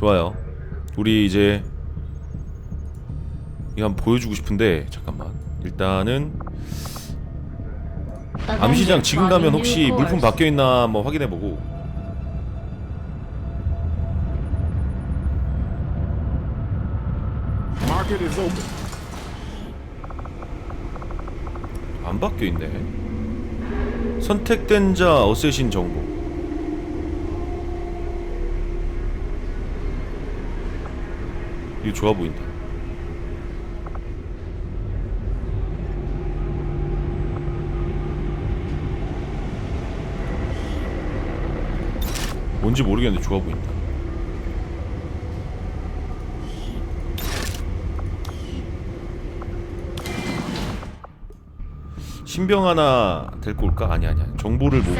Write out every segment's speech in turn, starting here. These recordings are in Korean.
좋아요. 우리 이제 이거 한번 보여주고 싶은데 잠깐만. 일단은 암시장 지금 가면 혹시 물품 바뀌어 있나 한번 확인해 보고. 안 바뀌어 있네. 선택된 자 어쌔신 정보. 이거 좋아 보인다. 뭔지 모르겠는데 좋아 보인다. 신병 하나 데리고 올까? 아니 아니야. 정보를 보고.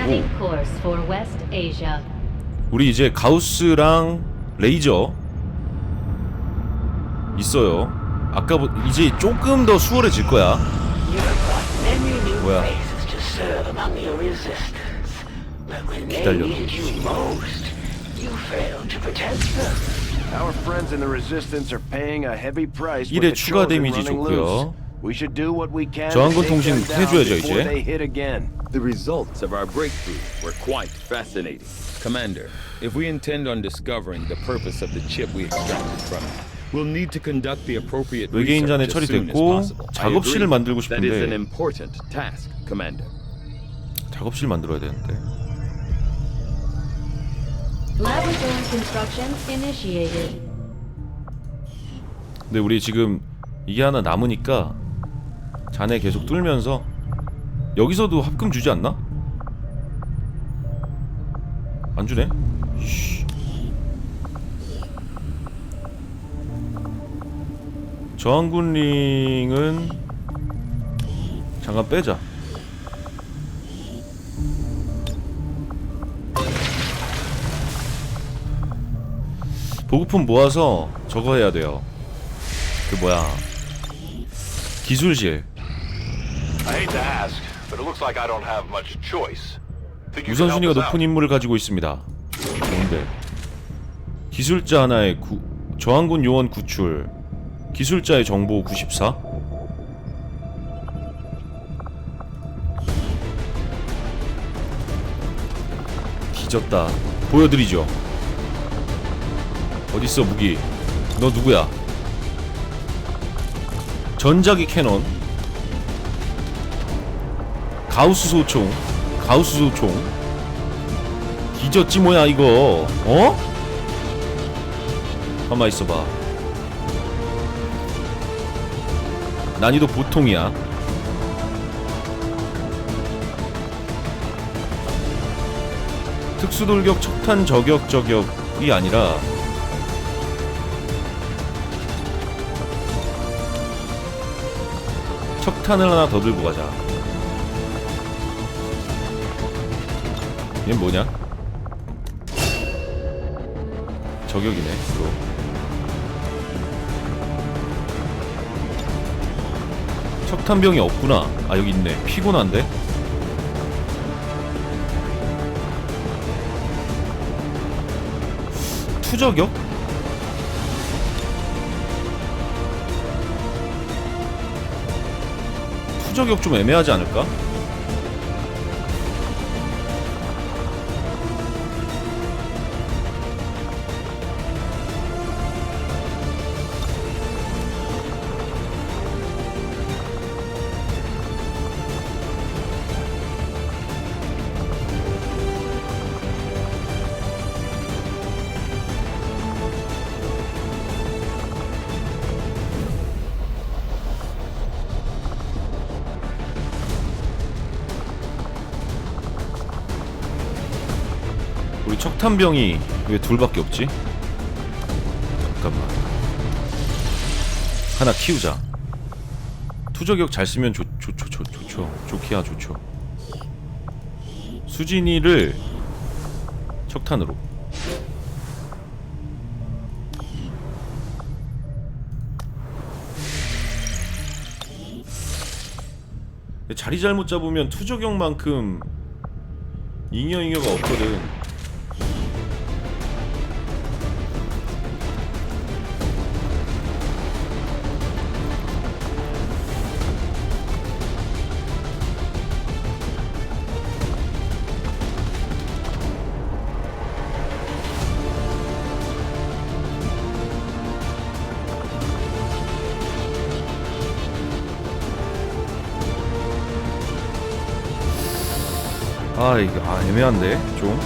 우리 이제 가우스랑 레이저 있어요. 아까 보 이제 조금 더 수월해질 거야. 뭐야? 기다려. needed you most, you failed to protect them. Our friends in the resistance are paying a heavy price. 일에 추가 데미지 좋고요. loose. We should do what we can 저항군 통신 해줘야죠, 이제. they hit again. The results of our breakthrough were quite fascinating. Commander, if we intend on discovering the purpose of the chip we extracted from it, we'll need to conduct the appropriate 외계인 잔에 research as soon as 처리됐고 작업실을. 만들고 That is an 싶은데 important task, Commander. 작업실 만들어야 되는데. Laboratory construction initiated. 근데 우리 지금 이게 하나 남으니까 잔에 계속 뚫면서 여기서도 합금 주지 않나? 안 주네? 쉬. 저항군 링은 잠깐 빼자. 보급품 모아서 저거 해야 돼요. 그 뭐야 기술실 우선순위가? 높은 인물을 가지고 있습니다. 뭔데? 기술자 하나의 구, 저항군 요원 구출 기술자의 정보 94 뒤졌다. 보여드리죠. 어딨어 무기? 너 누구야? 전자기 캐논. 가우스 소총. 가우스 소총. 뒤졌지 뭐야 이거? 어? 가만 있어봐 난이도 보통이야. 특수돌격 척탄 저격 저격이 아니라 척탄을 하나 더 들고 가자. 얘 뭐냐? 저격이네 또 척탄병이 없구나 아 여기 있네 피곤한데? 투저격? 투저격 좀 애매하지 않을까? 우리 척탄병이 왜 둘밖에 없지? 잠깐만. 하나 키우자. 투저격 잘 쓰면 좋, 좋, 좋, 좋, 좋죠. 좋기야 좋죠. 수진이를 척탄으로. 자리 잘못 잡으면 투저격만큼 잉여잉여가 없거든 이거 아 애매한데? 좀?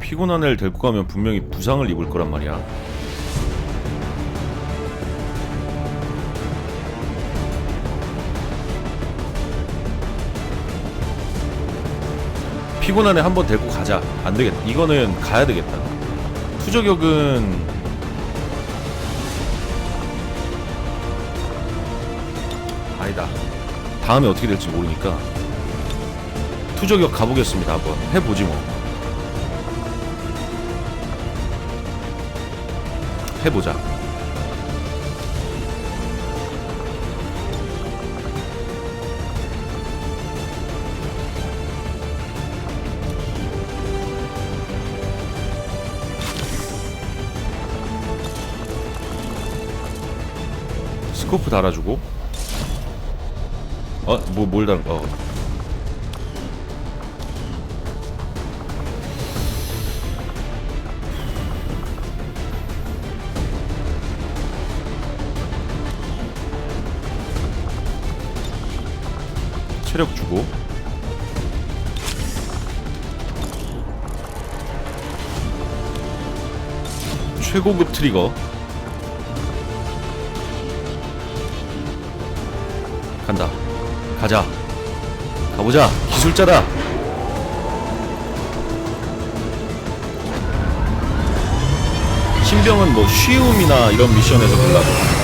피곤한 애를 데리고 가면 분명히 부상을 입을 거란 말이야 피곤한 애 한 번 데리고 가자. 안 되겠다. 이거는 가야 되겠다. 투저격은 아니다. 다음에 어떻게 될지 모르니까 투저격 가보겠습니다. 한번 해보지 뭐. 해보자. 스코프 달아주고 어? 뭐, 뭘 달, 어. 체력 주고 최고급 트리거 가자. 가보자. 기술자다. 신병은 뭐 쉬움이나 이런 미션에서 본다고.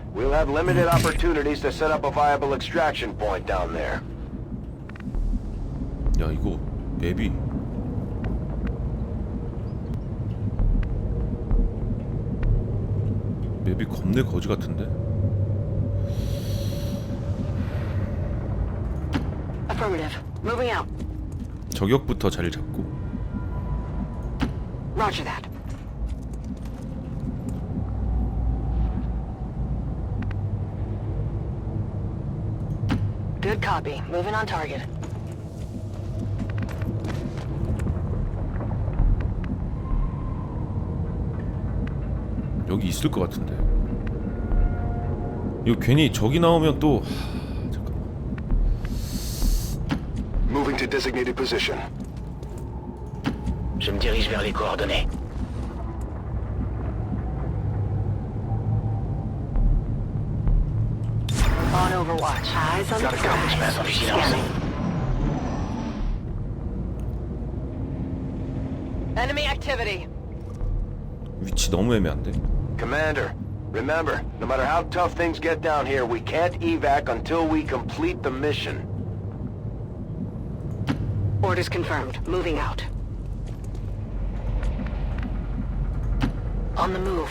We'll have limited opportunities to set up a viable extraction point down there. 야 이거 맵이 맵이 겁내 거지 같은데? Affirmative. Moving out. 저격부터 자리를 잡고 Roger that. Good copy. Moving on target. 여기 있을 것 같은데 이거 괜히 저기 나오면 또 하, 잠깐만 Moving to designated position. Je me dirige vers les coordonnées. Overwatch. Eyes on the prize. en vigilance. Scanning. Enemy activity. 위치 너무 애매한데 Commander, remember, no matter how tough things get down here, we can't evac until we complete the mission. Orders confirmed. Moving out. On the move.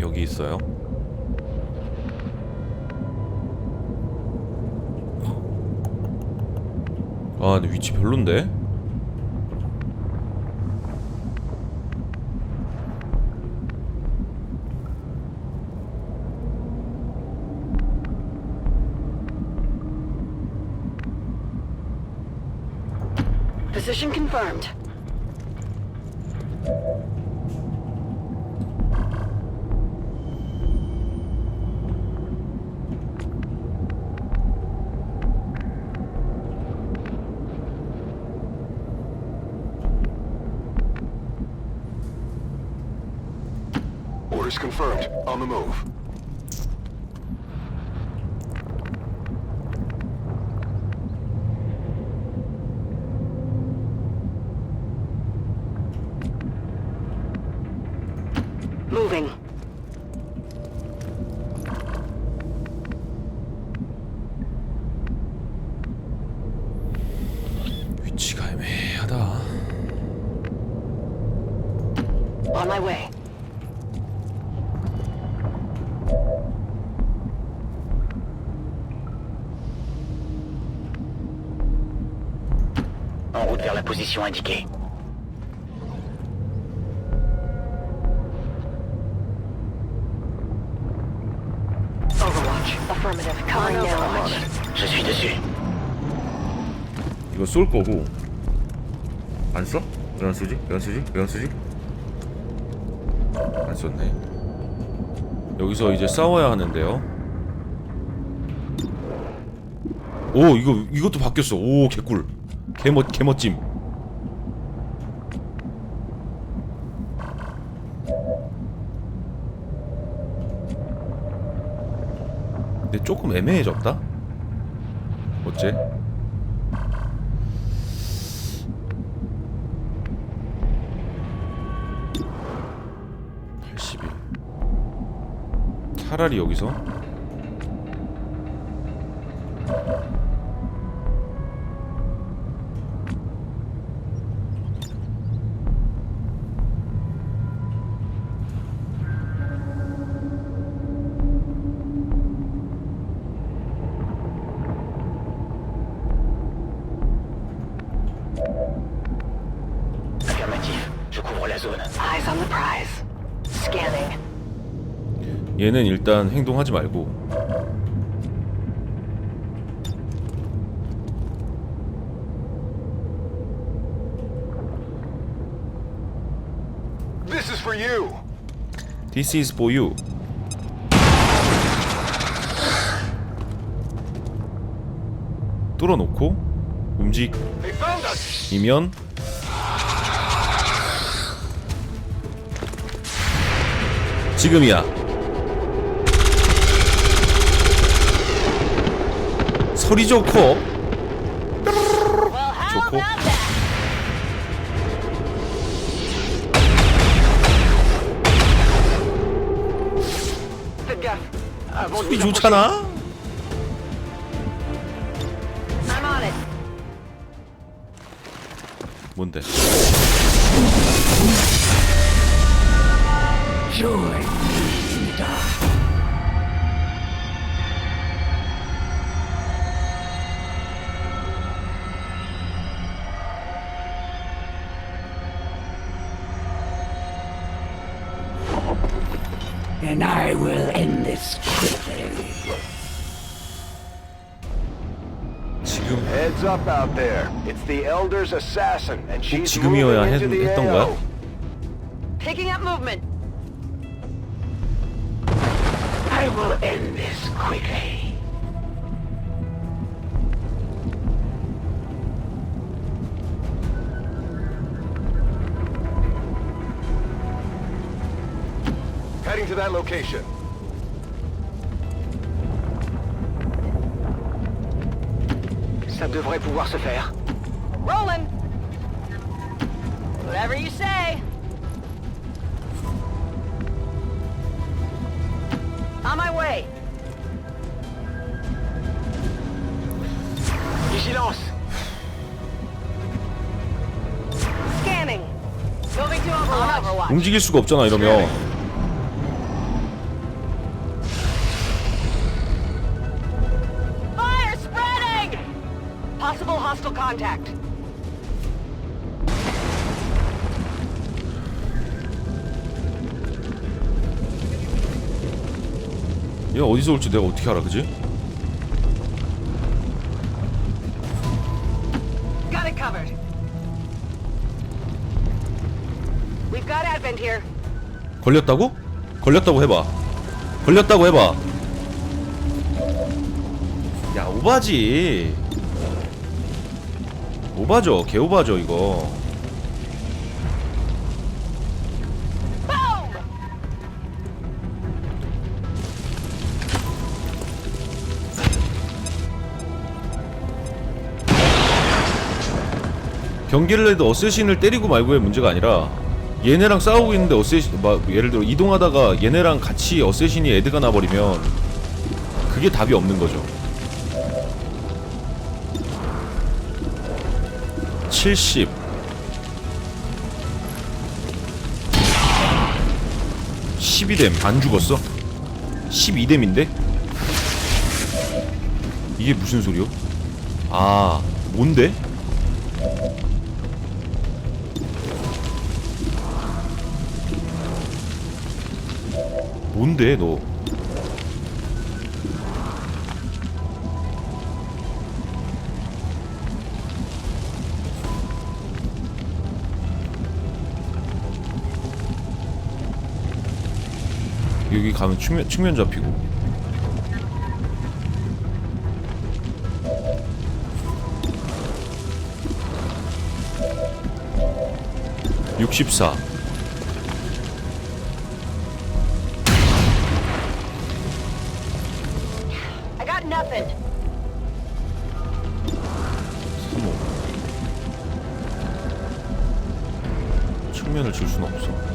여기 있어요. 아, 근데 위치 별론데? Position confirmed. Orders confirmed. On the move. Position indiquée. Je suis dessus. 이거 쏠 거고 안 써? 왜안 쓰지? 왜안 쓰지? 왜안 쓰지? 안 썼네 여기서 이제 싸워야 하는데요 오 이거 이것도 바뀌었어 오 개꿀 개멋 개멋짐 조금 애매해졌다? 어째? (81) 차라리 여기서 얘는 일단 행동하지 말고 This is for you. This is for you 뚫어놓고. 움직이면 지금이야 소리 좋고 좋고 소리 좋잖아 지금 Heads up out there. It's the Elder's assassin, and she's 지금이어야 moving into 했- the 했던 거야? AO. Picking up movement. I will end this quickly. Heading to that location. Ça devrait pouvoir se faire. Rolling. Whatever you say. On my way. Vigilance! Scanning. Moving to. Overwatch. 움직일 수가 없잖아 이러면 contact. 얘 어디서 올지 내가 어떻게 알아, 그지? Got it covered. We've got Advent here. 걸렸다고? 걸렸다고 해봐. 걸렸다고 해봐. 야 오바지. 오바죠, 개 오바죠 이거. 경기를 해도 어쌔신을 때리고 말고의 문제가 아니라 얘네랑 싸우고 있는데 어쌔신 막 예를 들어 이동하다가 얘네랑 같이 어쌔신이 애드가 나버리면 그게 답이 없는 거죠. 70 12뎀 안 죽었어? 12뎀인데? 이게 무슨 소리요? 아 뭔데? 뭔데 너? 여기 가면 측면 측면 잡히고. 육십사. I got nothing. 35. 측면을 줄 수는 없어.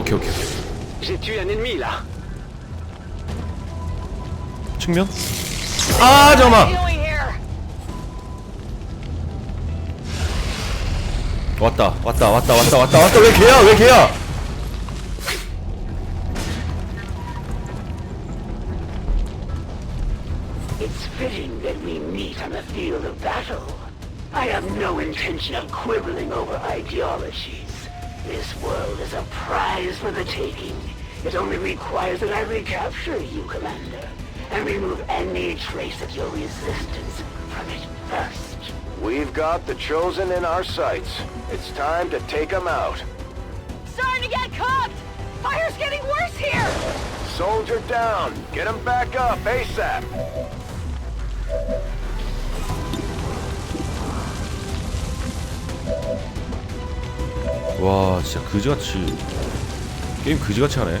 오케이 오케이. J'ai tué un ennemi là. 측면? 아 잠깐만. Healing here. 왔다 왔다 왔다 왔다 왔다 왔다 왜 걔야 왜 걔야? It's fitting that we meet on the field of battle. I have no intention of quibbling over ideologies. This world is a prize for the taking. It only requires that I recapture you, Commander, and remove any trace of your resistance from it first. We've got the Chosen in our sights. It's time to take them out. Starting to get cooked! Fire's getting worse here! Soldier down. Get them back up ASAP. 와 진짜 그지같이 게임 그지같이 하네.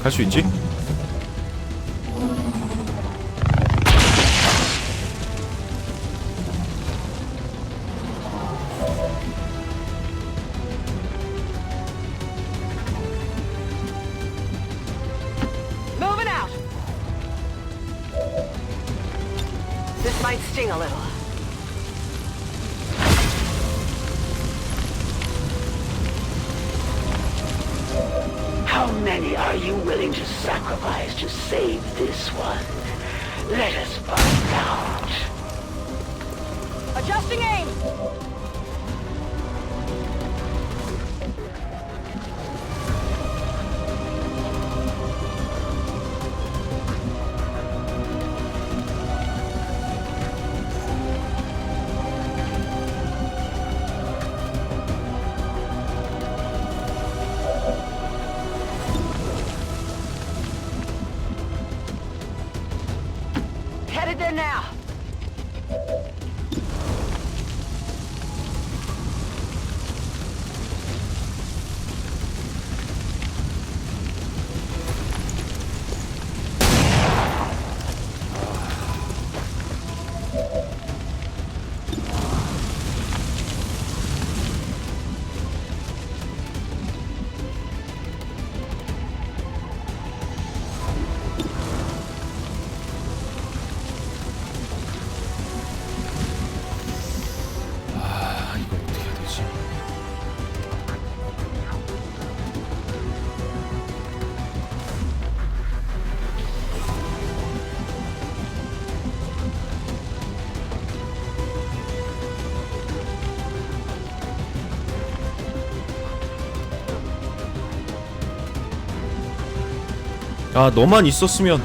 갈수 있지? Many are you willing to sacrifice to save this one? Let us find out. Adjusting aim! 아 너만 있었으면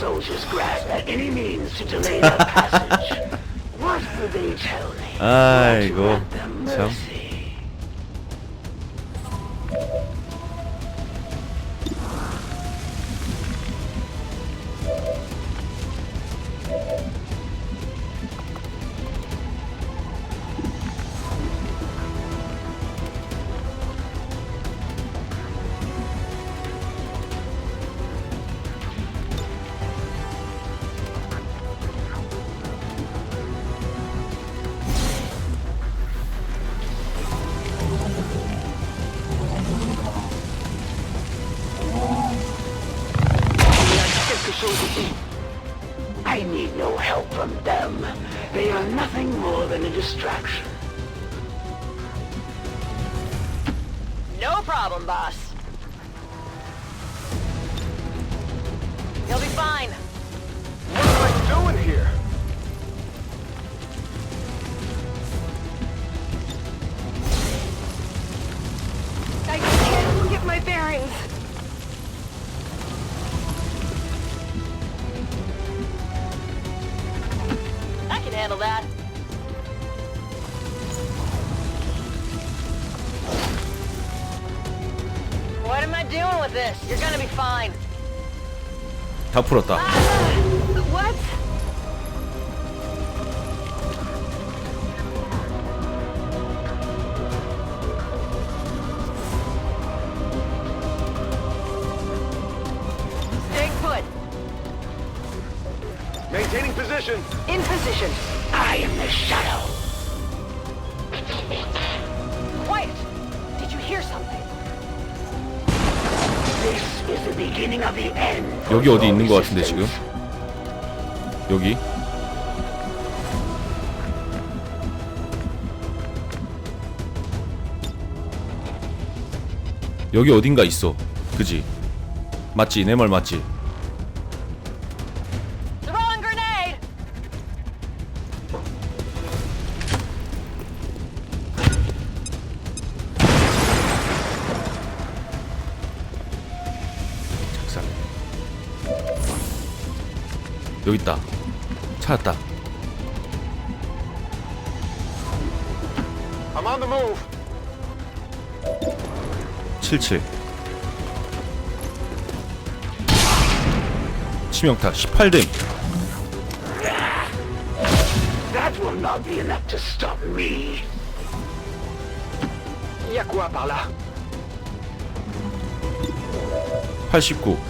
soldiers grasp at any means to delay their passage. What would they tell me? 아이 I need no help from them. They are nothing more than a distraction. No problem, boss. He'll be fine. What am I doing here? I can't get my bearings. 다 풀었다 What? Stay put. Maintaining position. In position. I am the shadow. 여기 어디 있는 것 같은데 지금. 여기? 여기 어딘가 있어. 그지? 맞지? 내 말 맞지 찾았다 I'm on the move. 77 치명타 18댐 That will not be enough to stop me. Y a quoi par là? 89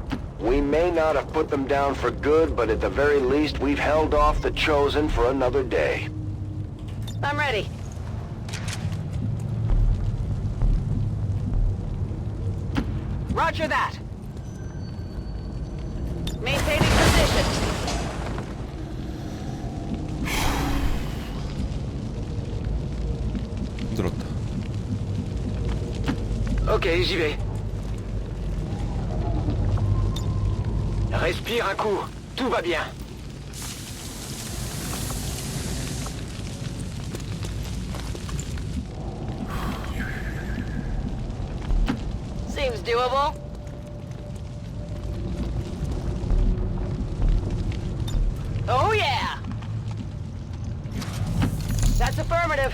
We may not have put them down for good, but at the very least, we've held off the Chosen for another day. I'm ready. Roger that. Maintaining position. Ok, j'y vais. Respire un coup. Tout va bien. Seems doable. Oh yeah. That's affirmative.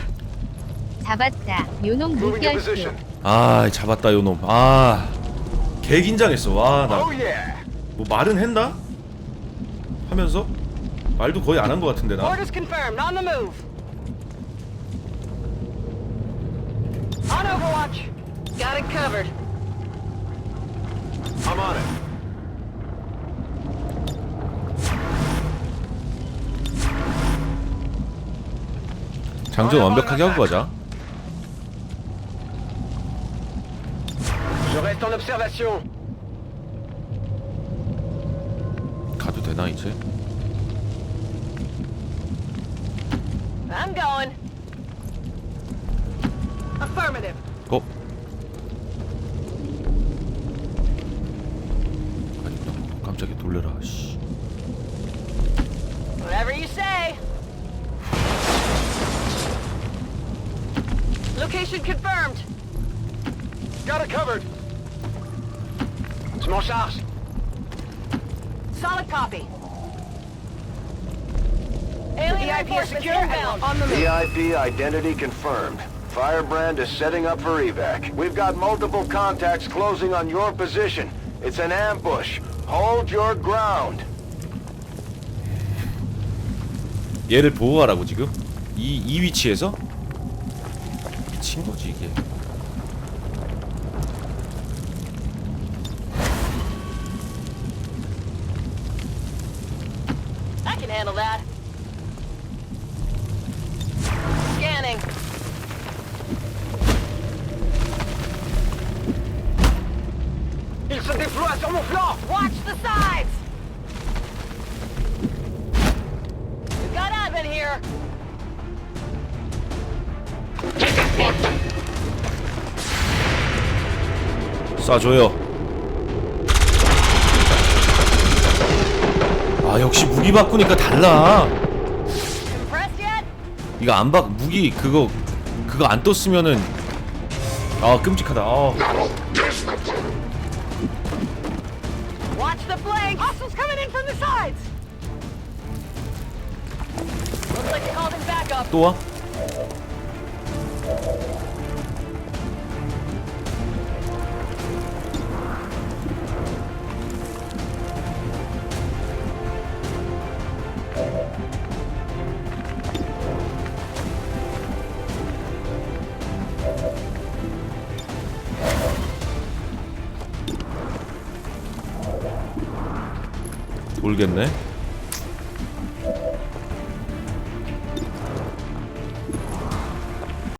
잡았다. 요놈 Moving to 물결표. position. 아 잡았다 요놈. 아 개긴장했어. 와나 Oh yeah. 뭐 말은 했나? 하면서 말도 거의 안 한 것 같은데 나. Orders confirmed. On the move. On Overwatch. Got it covered. I'm on it. 장전 완벽하게 하고 가자. Je reste en observation. 가도 되나 이제? I'm going. Affirmative. 어? 아니 나 깜짝이야 놀래라. 씨. Whatever you say. Location confirmed. Got it covered. Je m'en charge. Solid copy. Alien reinforcements inbound. On the move. VIP identity confirmed. Firebrand is setting up for evac. We've got multiple contacts closing on your position. It's an ambush. Hold your ground. 얘를 보호하라고 지금? 이, 이 위치에서? 미친 거지 이게. 쏴줘요. 아 역시 무기 바꾸니까 달라. 이거 안 바, 무기 그거 그거 안 떴으면은 아 끔찍하다. 아. Watch the 돌겠네.